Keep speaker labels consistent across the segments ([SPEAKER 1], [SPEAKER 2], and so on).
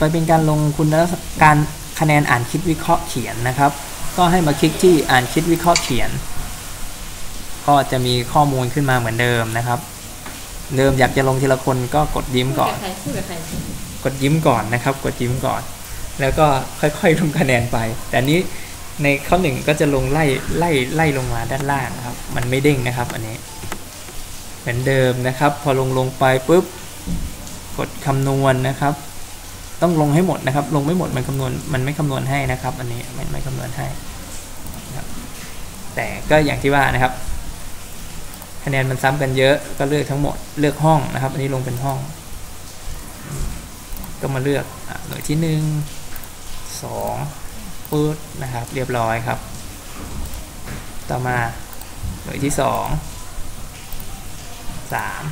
[SPEAKER 1] ไปเป็นการลงคุณกษณะการคะแนนอ่านคิดวิเคราะห์เขียนนะครับ ก็ให้มาคลิกที่อ่านคิดวิเคราะห์เขียน ก็จะมีข้อมูลขึ้นมาเหมือนเดิมนะครับ เดิมอยากจะลงทีละคนก็กดยิ้มก่อน
[SPEAKER 2] กด
[SPEAKER 1] ยิ้มก่อนนะครับ กดยิ้มก่อน แล้วก็ค่อยๆลงคะแนนไป แต่นี้ในข้อหนึ่งก็จะลงไล่ไล่ไล่ลงมาด้านล่างครับ มันไม่เด้งนะครับ อันนี้ เหมือนเดิมนะครับ พอลงลงไปปุ๊บ กดคำนวณนะครับ ต้องลงให้หมดนะครับ ลงไม่หมดมันคำนวณมันไม่คำนวณให้นะครับ อันนี้ไม่ไม่คำนวณให้นะครับแต่ก็อย่างที่ว่านะครับ คะแนนมันซ้ำกันเยอะก็เลือกทั้งหมดเลือกห้องนะครับ อันนี้ลงเป็นห้อง ก็มาเลือกหน่วยที่หนึ่งสองปื๊ดนะครับ เรียบร้อยครับ ต่อมาหน่วยที่สองสาม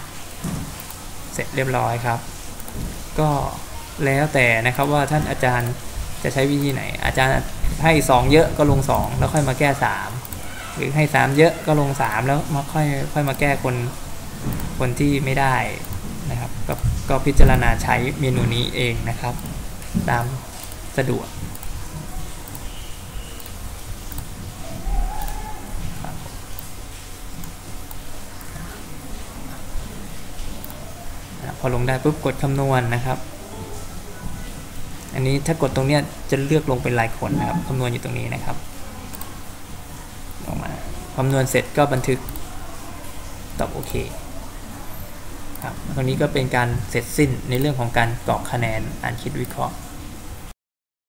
[SPEAKER 1] เสร็จเรียบร้อยครับ ก็ แล้วแต่นะครับว่าท่านอาจารย์จะใช้วิธีไหน อาจารย์ให้สองเยอะก็ลงสองแล้วค่อยมาแก้สามหรือให้สามเยอะก็ลงสามแล้วมาค่อยค่อยมาแก้คนคนที่ไม่ได้นะครับก็ก็พิจารณาใช้เมนูนี้เองนะครับ ตามสะดวกพอลงได้ปุ๊บกดคำนวณนะครับ อันนี้ถ้ากดตรงเนี้ยจะเลือกลงเป็นรายคนนะครับคำนวณอยู่ตรงนี้นะครับออกมาคำนวณเสร็จก็บันทึกตอบโอเคครับตรงนี้ก็เป็นการเสร็จสิ้นในเรื่องของการกรอกคะแนนอ่านคิดวิเคราะห์